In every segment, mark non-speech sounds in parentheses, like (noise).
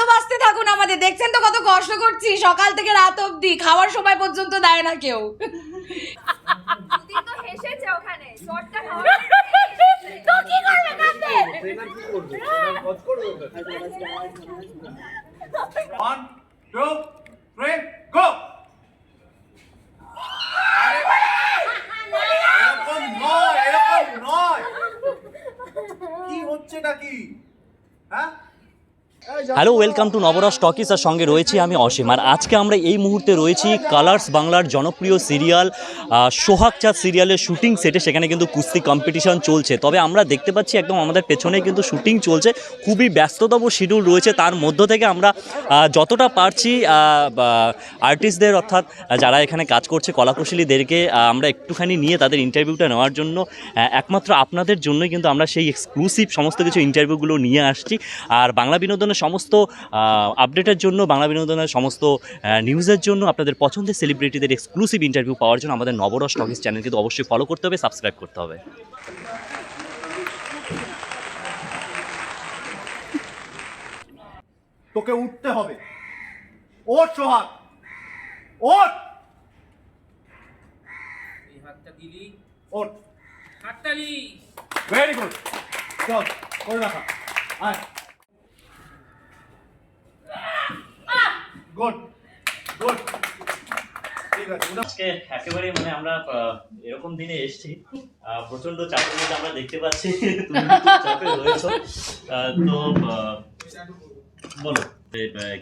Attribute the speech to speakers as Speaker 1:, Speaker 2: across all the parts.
Speaker 1: ভালোবাসতে থাকুন আমাদের। দেখছেন তো কত কষ্ট করছি? সকাল থেকে রাত অবধি। খাওয়ার সময় পর্যন্ত দেয় না কেউ।
Speaker 2: তুই তো হেসেছে ওখানে। শর্টটা খাওয়া (laughs)
Speaker 1: তো কি করবে কাঁদতে
Speaker 3: One, two, three, go! এরকম নয় এরকম নয়। কি হচ্ছেটা কি হ্যাঁ?
Speaker 4: Hello welcome to Navaras talkies আর সঙ্গে রয়েছি আমি অসীম। আর আজকে আমরা এই মুহূর্তে রয়েছি কালার্স বাংলার জনপ্রিয় সিরিয়াল সোহাগ চাঁদ সিরিয়ালের শুটিং সেটে সেখানে কিন্তু কুস্তি কম্পিটিশন চলছে। তবে আমরা দেখতে পাচ্ছি একদম আমাদের পেছনে কিন্তু শুটিং চলছে। খুবই ব্যস্ততম শিডিউল রয়েছে। তার মধ্য থেকে আমরা যতটা পারছি আর্টিস্টদের অর্থাৎ যারা এখানে কাজ করছে, কলাকুশলীদেরকে আমরা একটুখানি নিয়ে তাদের ইন্টারভিউটা নেওয়ার জন্য একমাত্র আপনাদের জন্যই কিন্তু আমরা সেই এক্সক্লুসিভ সমস্ত কিছু ইন্টারভিউগুলো নিয়ে আসছি। আর বাংলা বিনোদনের সমস্ত আপডেটের জন্য বাংলা বিনোদনের সমস্ত নিউজের জন্য আপনাদের পছন্দের সেলিব্রিটিদের এক্সক্লুসিভ ইন্টারভিউ পাওয়ার জন্য আমাদের নবরস টকিস চ্যানেল কিন্তু অবশ্যই ফলো করতে হবে সাবস্ক্রাইব করতে হবে।
Speaker 3: তোকে উঠতে হবে। ওঠ সোহাগ।
Speaker 5: এই হাতটা দিলি। হাততালি।
Speaker 3: ভেরি গুড চল করে রাখা আয়। গুড গুড আছে
Speaker 4: আজকে একেবারে মানে আমরা এরকম দিনে এসেছি। প্রচণ্ড চাপের মধ্যে আমরা দেখতে পাচ্ছি। (laughs) তুমি চাপে রয়েছো। তো বলো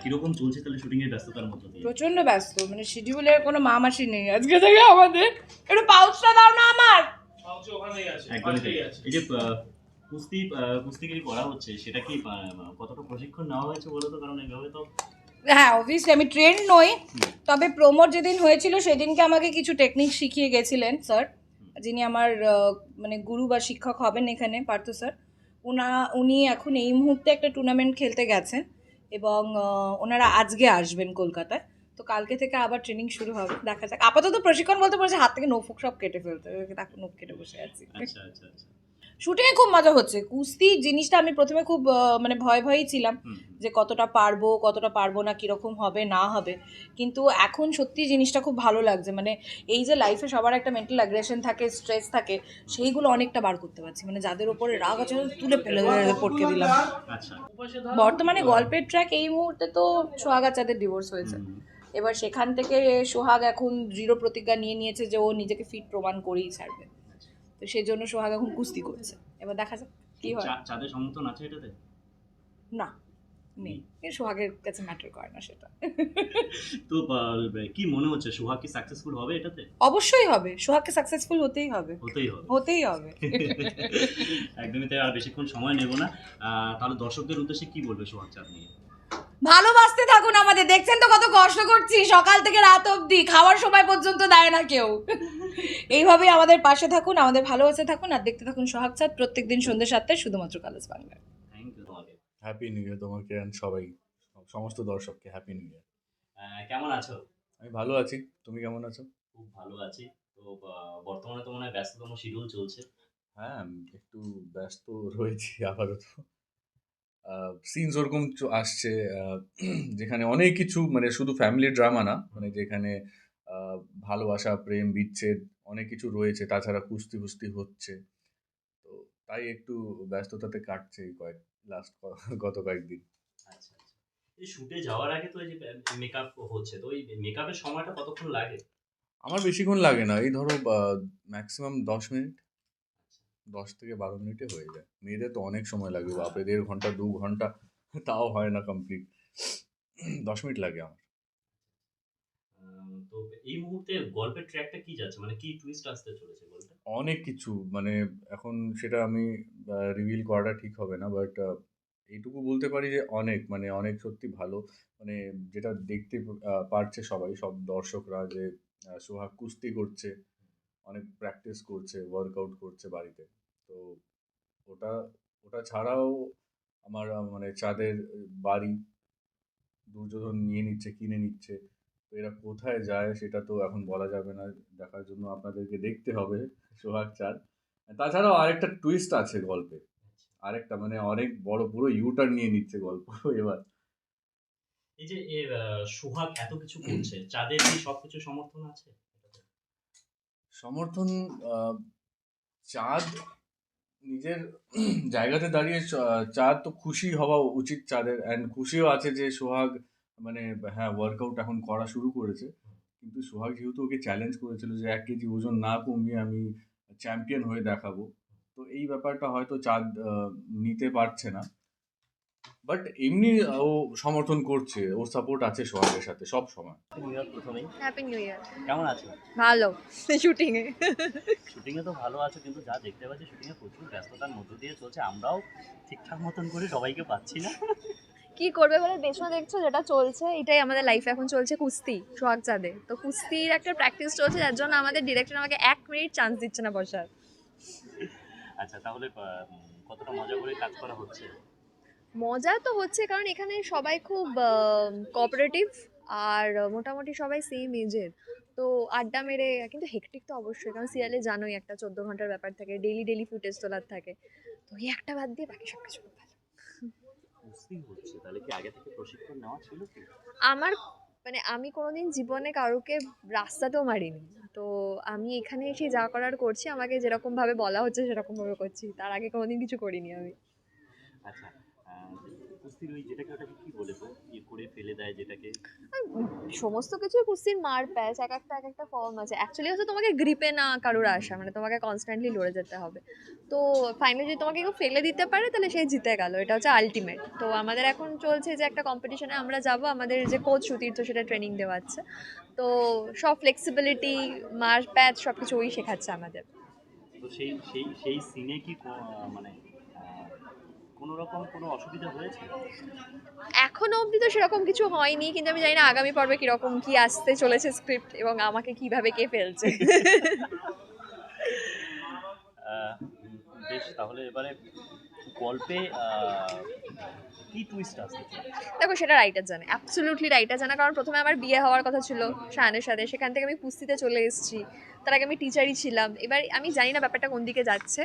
Speaker 4: কীরকম চলছে তাহলে শুটিং এর ব্যস্ততার মধ্যে দিয়ে?
Speaker 1: প্রচণ্ড ব্যস্ত মানে শিডিউলের কোনো মামাসি নেই। আজকে থেকে আমাদের একটু পাউচটা দাও না আমার!
Speaker 4: একদমই তাই। এই যে কুস্তি কুস্তিগিরি করা হচ্ছে? সেটা কি কতটা প্রশিক্ষণ নেওয়া হয়েছে বলো তো? কারণ এইভাবে তো
Speaker 1: হ্যাঁ অবভিয়াসলি আমি ট্রেন নই, তবে প্রমোট যেদিন হয়েছিল সেদিনকে আমাকে কিছু টেকনিক শিখিয়ে গেছিলেন স্যার যিনি আমার মানে গুরু বা শিক্ষক হবেন এখানে, পার্থ স্যার উনা, উনি এখন এই মুহূর্তে একটা টুর্নামেন্ট খেলতে গেছেন এবং ওনারা আজকে আসবেন কলকাতায়। তো কালকে থেকে আবার ট্রেনিং শুরু হবে, দেখা যাক। আপাতত প্রশিক্ষণ বলতে বলছে হাত থেকে নৌফুক সব কেটে ফেলতে নখ কেটে বসে আছি।
Speaker 4: আচ্ছা আচ্ছা আচ্ছা।
Speaker 1: শুটিংয়ে খুব মজা হচ্ছে। কুস্তি জিনিসটা আমি প্রথমে খুব মানে ভয় ভয়ই ছিলাম। যে কতটা পারব কতটা পারব না কীরকম হবে না হবে। কিন্তু এখন সত্যি জিনিসটা খুব ভালো লাগছে। মানে এই যে লাইফে সবার একটা মেন্টাল অ্যাগ্রেশন থাকে স্ট্রেস থাকে সেইগুলো অনেকটা বার করতে পারছি। মানে যাদের ওপরে রাগ আছে তুলে ফেলে পটকে দিলাম।
Speaker 4: আচ্ছা।
Speaker 1: বর্তমানে গল্পের ট্র্যাক এই মুহূর্তে তো সোহাগ আচাদের ডিভোর্স হয়েছে। এবার সেখান থেকে সোহাগ এখন দৃঢ় প্রতিজ্ঞা নিয়ে নিয়েছে যে ও নিজেকে ফিট প্রমাণ করেই ছাড়বে। তো সেই জন্য সোহাগ এখন কুস্তি করছে। এবার দেখা যাক কি হয়।
Speaker 4: চাঁদের সমর্থন আছে এটাতে?
Speaker 1: না নেই। সোহাগের কাছে ম্যাটার করে না সেটা।
Speaker 4: তো কি মনে হচ্ছে? সোহাগ কি সাকসেসফুল হবে এটাতে?
Speaker 1: অবশ্যই হবে। সোহাগকে সাকসেসফুল হতেই হবে।
Speaker 4: হতেই হবে।
Speaker 1: হতেই হবে। (laughs)
Speaker 4: একদমই তাই আর বেশিক্ষণ সময় নেব না। তাহলে দর্শকদের উদ্দেশ্যে কি বলবে সোহাগ চাঁদ নিয়ে?
Speaker 1: ভালোবাসতে থাকুন আমাদের। দেখছেন তো কত কষ্ট করছি? সকাল থেকে রাত অবধি। খাওয়ার সময় পর্যন্ত দেয় না কেউ। এইভাবেই আমাদের পাশে থাকুন আমাদের ভালোবাসে থাকুন আর দেখতে থাকুন সোহাগ চাঁদ প্রত্যেকদিন সন্ধ্যে সাতটায় শুধুমাত্র
Speaker 4: thank you
Speaker 6: happy new year তোমাকে and সবাই। সমস্ত দর্শককে হ্যাপি নিউ ইয়ার
Speaker 4: কেমন আছো?
Speaker 6: আমি ভালো আছি। তুমি কেমন আছো?
Speaker 4: খুব ভালো আছি। তো বর্তমানে তো মনে হয় ব্যস্ততম শিডিউল চলছে।
Speaker 6: হ্যাঁ একটু ব্যস্ত রয়েছি আপাতত। সিনস ওরকম আসছে যেখানে অনেক কিছু মানে শুধু ফ্যামিলি ড্রামা না মানে যেখানে ভালোবাসা প্রেম বিচ্ছেদ অনেক কিছু রয়েছে তাছাড়া কুস্তি ফুস্তি হচ্ছে। তো তাই একটু ব্যস্ততাতে কাটছে এই কয়েক লাস্ট গত কয়েকদিন।
Speaker 4: আচ্ছা আচ্ছা। এই শুটে যাওয়ার আগে তো এই যে মেকআপ হচ্ছে তো এই মেকআপের সময়টা কতক্ষণ লাগে?
Speaker 6: আমার বেশিক্ষণ লাগে না এই ধরো ম্যাক্সিমাম দশ মিনিট দশ থেকে বারো মিনিটে হয়ে যায়। মেয়েদের তো অনেক সময় লাগে বাপরে দেড় ঘণ্টা দু ঘণ্টা তাও হয় না কমপ্লিট দশ মিনিট লাগে আমার।
Speaker 4: তো এই মুহূর্তে গল্পের ট্র্যাকটা কি যাচ্ছে? মানে কি টুইস্ট আসতে চলেছে গল্পে?
Speaker 6: অনেক কিছু মানে এখন সেটা আমি রিভিল করাটা ঠিক হবে না বাট এইটুকু বলতে পারি যে অনেক মানে অনেক সত্যি ভালো। মানে যেটা দেখতে পারছে সবাই সব দর্শকরা যে সোহাগ কুস্তি করছে অনেক প্র্যাকটিস করছে ওয়ার্কআউট করছে বাড়িতে। তো ওটা ওটা ছাড়াও আমার মানে চাঁদের বাড়ি দুর্যোধন নিয়ে নিচ্ছে, কিনে নিচ্ছে। তো এরা কোথায় যায় সেটা তো এখন বলা যাবে না, দেখার জন্য আপনাদেরকে দেখতে হবে সোহাগ চাঁদ। তাছাড়াও আরেকটা টুইস্ট আছে গল্পে। আরেকটা মানে অনেক বড়, পুরো ইউটার নিয়ে নিচ্ছে গল্প এবার।
Speaker 4: এই যে এর সোহাগ এত কিছু করছে, চাঁদের কি সবকিছু সমর্থন আছে?
Speaker 6: সমর্থন চাঁদ নিজের জায়গাতে দাঁড়িয়ে চাঁদ তো খুশি হওয়া উচিত চাঁদের অ্যান্ড খুশিও আছে যে সোহাগ মানে হ্যাঁ ওয়ার্কআউট এখন করা শুরু করেছে। কিন্তু সোহাগ যেহেতু ওকে চ্যালেঞ্জ করেছিল যে এক কেজি ওজন না কমিয়ে আমি চ্যাম্পিয়ন হয়ে দেখাবো, তো এই ব্যাপারটা হয়তো চাঁদ নিতে পারছে না। বাট এমনি ও সমর্থন করছে ওর সাপোর্ট আছে সোহাগের সাথে সব সময়।
Speaker 4: নিউ প্রথমেই।
Speaker 2: হ্যাপি নিউ ইয়ার
Speaker 4: কেমন আছো?
Speaker 2: ভালো শুটিং এ।
Speaker 4: শুটিং এ তো ভালো আছো কিন্তু যা দেখতে পাচ্ছি শুটিং এ প্রচুর ব্যস্ততার মধ্য দিয়ে চলছে। আমরাও ঠিকঠাক মতন করে সবাইকে পাচ্ছি না।
Speaker 2: কি করবে বলে? পেছনে দেখছ যেটা চলছে এটাই আমাদের লাইফে এখন চলছে কুস্তি সোহাগ চাঁদে। তো কুস্তির একটা প্র্যাকটিস চলছে যার জন্য আমাদের ডিরেক্টর আমাকে এক মিনিট চান্স দিচ্ছে না বসার।
Speaker 4: আচ্ছা তাহলে কতটা মজা করে কাজ করা হচ্ছে?
Speaker 2: মজা তো হচ্ছে কারণ এখানে সবাই খুব কোঅপারেটিভ আর মোটামুটি সবাই সেম এজের তো আড্ডা মেরে কিন্তু হেকটিক তো অবশ্যই কারণ সিরিয়ালে জানোই একটা চোদ্দ ঘণ্টার ব্যাপার থাকে ডেলি ডেলি ফুটেজ তোলার থাকে। তো এই একটা বাদ দিয়ে বাকি সব কিছু ভালো। আমার মানে আমি কোনোদিন জীবনে কারোকে রাস্তাতেও মারিনি। তো আমি এখানে এসে যা করার করছি আমাকে যেরকমভাবে বলা হচ্ছে সেরকমভাবে করছি। তার আগে কোনোদিন কিছু করিনি আমি।
Speaker 4: আচ্ছা কুস্তির ওই যেটাকে ওটাকে কি বলে তো ইয়ে করে ফেলে দেয় যেটাকে?
Speaker 2: সমস্ত কিছুই কুস্তির মার প্যাচ এক একটা এক একটা ফর্ম আছে। অ্যাকচুয়ালি হচ্ছে তোমাকে গ্রিপে না কারোর আসা মানে তোমাকে কনস্ট্যান্টলি লড়ে যেতে হবে। তো ফাইনালি যদি তোমাকে কেউ ফেলে দিতে পারে তাহলে সে জিতে গেল। এটা হচ্ছে আলটিমেট তো আমাদের এখন চলছে যে একটা কম্পিটিশনে আমরা যাব আমাদের যে কোচ সুতীর্থ সেটা ট্রেনিং দেওয়াচ্ছে। তো সব ফ্লেক্সিবিলিটি মার প্যাচ সব কিছু ওই শেখাচ্ছে আমাদের।
Speaker 4: তো সেই সেই সেই সিনে কি মানে কোনো রকম কোনো অসুবিধা হয়েছে?
Speaker 2: এখনও অবধি তো সেরকম কিছু হয়নি কিন্তু আমি জানি না আগামী পর্বে কীরকম কি আসতে চলেছে স্ক্রিপ্ট এবং আমাকে কীভাবে কে ফেলছে।
Speaker 4: বেশ তাহলে এবারে গল্পে কি টুইস্ট আসতে
Speaker 2: দেখো সেটা রাইটার জানে। অ্যাবসলিউটলি রাইটার জানে কারণ প্রথমে আমার বিয়ে হওয়ার কথা ছিল শাহানের সাথে। সেখান থেকে আমি কুস্তিতে চলে এসেছি। তার আগে আমি টিচারই ছিলাম। এবার আমি জানি না ব্যাপারটা কোন দিকে যাচ্ছে।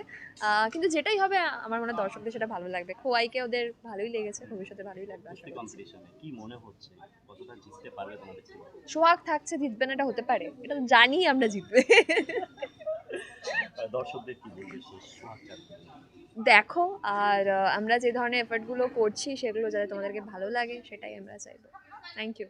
Speaker 2: কিন্তু যেটাই হবে আমার মনে দর্শকদের সেটা ভালো লাগবে। খোয়াইকে ওদের ভালোই লেগেছে ভবিষ্যতে ভালোই লাগবে আশা
Speaker 4: কি মনে হচ্ছে? কতটা জিততে পারবে তোমাদের
Speaker 2: সোহাগ থাকছে জিতবে না এটা হতে পারে। এটা তো জানি আমরা জিতবে।
Speaker 4: দর্শকদের কি বলবে? সোহাগ
Speaker 2: দেখো, আর আমরা যে ধরনের এফার্টগুলো করছি, সেগুলো যাতে তোমাদেরকে ভালো লাগে, সেটাই আমরা চাইব। Thank you